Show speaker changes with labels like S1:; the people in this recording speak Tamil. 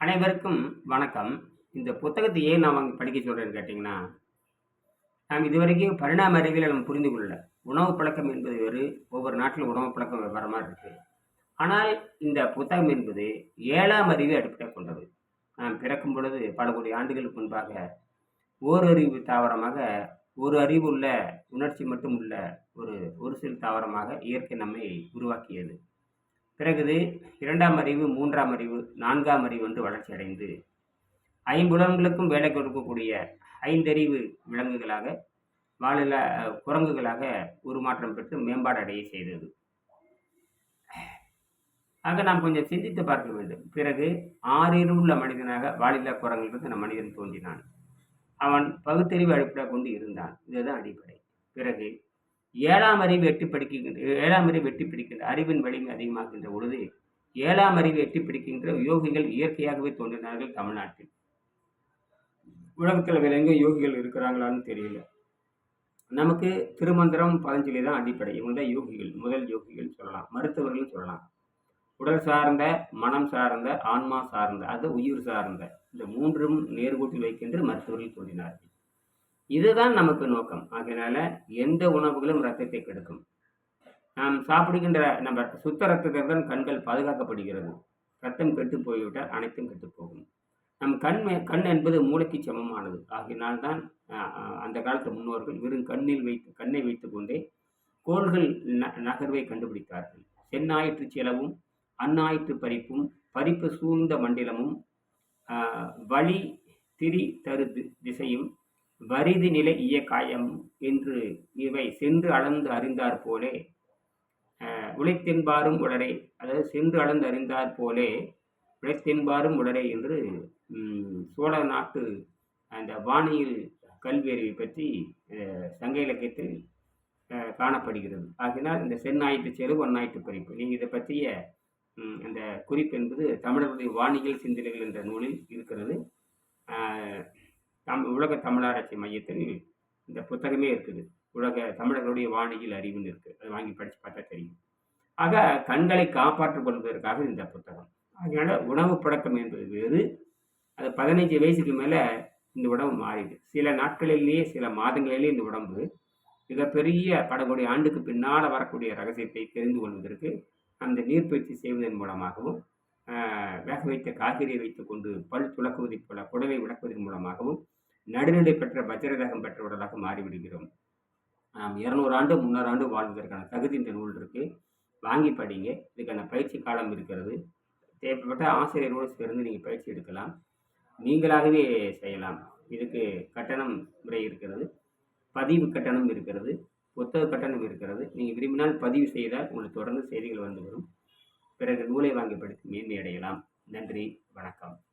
S1: அனைவருக்கும் வணக்கம். இந்த புத்தகத்தை ஏன் நான் வாங்கி படிக்க சொல்கிறேன்னு கேட்டிங்கன்னா நாம் இதுவரைக்கும் பரிணாம அறிவியல் நம்ம புரிந்து கொள்ளல. உணவு பழக்கம் என்பது வேறு ஒவ்வொரு நாட்டிலும் உணவு பழக்கம் வெவ்வேறு மாதிரி இருக்குது ஆனால் இந்த புத்தகம் என்பது ஏழாம் அறிவை அடிப்படை கொண்டது. நாம் பிறக்கும் பொழுது பல கோடி ஆண்டுகளுக்கு முன்பாக ஓரறிவு தாவரமாக ஒரு அறிவு உள்ள உணர்ச்சி மட்டும் உள்ள ஒரு ஒரு சில தாவரமாக இயற்கை நம்மை உருவாக்கியது. பிறகுது இரண்டாம் அறிவு மூன்றாம் அறிவு நான்காம் அறிவு என்று வளர்ச்சி அடைந்து ஐம்புலன்களுக்கும் வேலை கொடுக்கக்கூடிய ஐந்தறிவு விலங்குகளாக வாழில குரங்குகளாக உருமாற்றம் பெற்று மேம்பாடு அடைய செய்தது. ஆக நாம் கொஞ்சம் சிந்தித்து பார்க்க வேண்டும். பிறகு ஆறிருவுள்ள மனிதனாக வாழில்லா குரங்கிலிருந்து நம் மனிதன் தோன்றினான். அவன் பகுத்தறிவு அடிப்படையாக கொண்டு இருந்தான். இதுதான் அடிப்படை. பிறகு ஏழாம் அறிவு எட்டி படிக்கின்ற ஏழாம் அறிவு எட்டி பிடிக்கின்ற அறிவின் வலிமை அதிகமாகின்ற பொழுது ஏழாம் அறிவு எட்டி பிடிக்கின்ற யோகிகள் இயற்கையாகவே தோன்றினார்கள் தமிழ்நாட்டில். உலகத்தில் வேற எங்கே யோகிகள் இருக்கிறாங்களான்னு தெரியல. நமக்கு திருமந்திரம் பதஞ்சலி தான் அடிப்படை. இவங்க தான் யோகிகள் முதல் யோகிகள் சொல்லலாம். மருத்துவர்கள் சொல்லலாம். உடல் சார்ந்த மனம் சார்ந்த ஆன்மா சார்ந்த அது உயிர் சார்ந்த இந்த மூன்றும் நேர்கோட்டில் வைக்கின்ற மருத்துவர்கள் தோன்றினார்கள். இதுதான் நமக்கு நோக்கம். அதனால எந்த உணவுகளும் ரத்தத்தை கெடுக்கும். நாம் சாப்பிடுகின்ற நம்ம சுத்த ரத்தத்துடன் கண்கள் பாதுகாக்கப்படுகிறது. ரத்தம் கெட்டு போய்விட்டால் அனைத்தும் கெட்டு போகும். நம் கண் கண் என்பது மூளைக்கு சமமானது. ஆகினால்தான் அந்த காலத்து முன்னோர்கள் வெறும் கண்ணில் வைத்து கண்ணை வைத்துக்கொண்டே கோள்கள் ந நகர்வை கண்டுபிடித்தார்கள். செந்நாயிற்று செலவும் அந்நாயிற்று பறிப்பும் பறிப்பு சூழ்ந்த மண்டலமும் வழி திரி தரு திசையும் வரிது நிலை இயக்காயம் என்று இவை சென்று அளந்து அறிந்தார் போலே உழைத்தென்பாரும் உடரை அதாவது சென்று அளந்து அறிந்தார் போலே உழைத்தென்பாரும் உடரை என்று சோழ நாட்டு அந்த வானியல் கல்வி அறிவை பற்றி சங்க இலக்கியத்தில் காணப்படுகிறது. ஆகினால் இந்த செந்நாயிற்று செரு ஒன்னாயிற்று பறிப்பு நீங்கள் இதை பற்றிய அந்த குறிப்பு என்பது தமிழர்களுடைய வானியல் சிந்தனைகள் என்ற நூலில் உலக தமிழாராய்ச்சி மையத்தில் இந்த புத்தகமே இருக்குது. உலக தமிழர்களுடைய வானியல் அறிவுன்னு இருக்குது அதை வாங்கி படித்து பார்த்தா தெரியும். ஆக கண்களை காப்பாற்றிக் கொள்வதற்காக இந்த புத்தகம். அதனால் உணவு பழக்கம் என்பது வேறு. அது பதினைஞ்சு வயசுக்கு மேலே இந்த உடம்பு மாறிடுது. சில நாட்களிலேயே சில மாதங்களிலேயே இந்த உடம்பு மிகப்பெரிய படக்கூடிய ஆண்டுக்கு பின்னால் வரக்கூடிய ரகசியத்தை தெரிந்து கொள்வதற்கு அந்த நீர்ப்பயிற்சி செய்வதன் மூலமாகவும் வேக வைத்த காய்கறியை வைத்துக்கொண்டு பல் துளக்குவதைப் போல குடலை விளக்குவதன் மூலமாகவும் நடுநிலை பெற்ற வஜ்ரதகம் பெற்ற உடலாக மாறிவிடுகிறோம். நாம் இரநூறு ஆண்டு முன்னூறு ஆண்டு வாழ்வதற்கான தகுதி இந்த நூல் இருக்குது வாங்கி படிங்க. இதுக்கான பயிற்சி காலம் இருக்கிறது. தேவைப்பட்ட ஆசிரியரோடு சேர்ந்து நீங்கள் பயிற்சி எடுக்கலாம். நீங்களாகவே செய்யலாம். இதுக்கு கட்டணம் முறை இருக்கிறது. பதிவு கட்டணம் இருக்கிறது. புத்தக கட்டணம் இருக்கிறது. நீங்கள் விரும்பினால் பதிவு செய்தால் உங்களுக்கு தொடர்ந்து செய்திகள் வந்து வரும். பிறகு நூலை வாங்கி படித்து மேன்மை அடையலாம். நன்றி. வணக்கம்.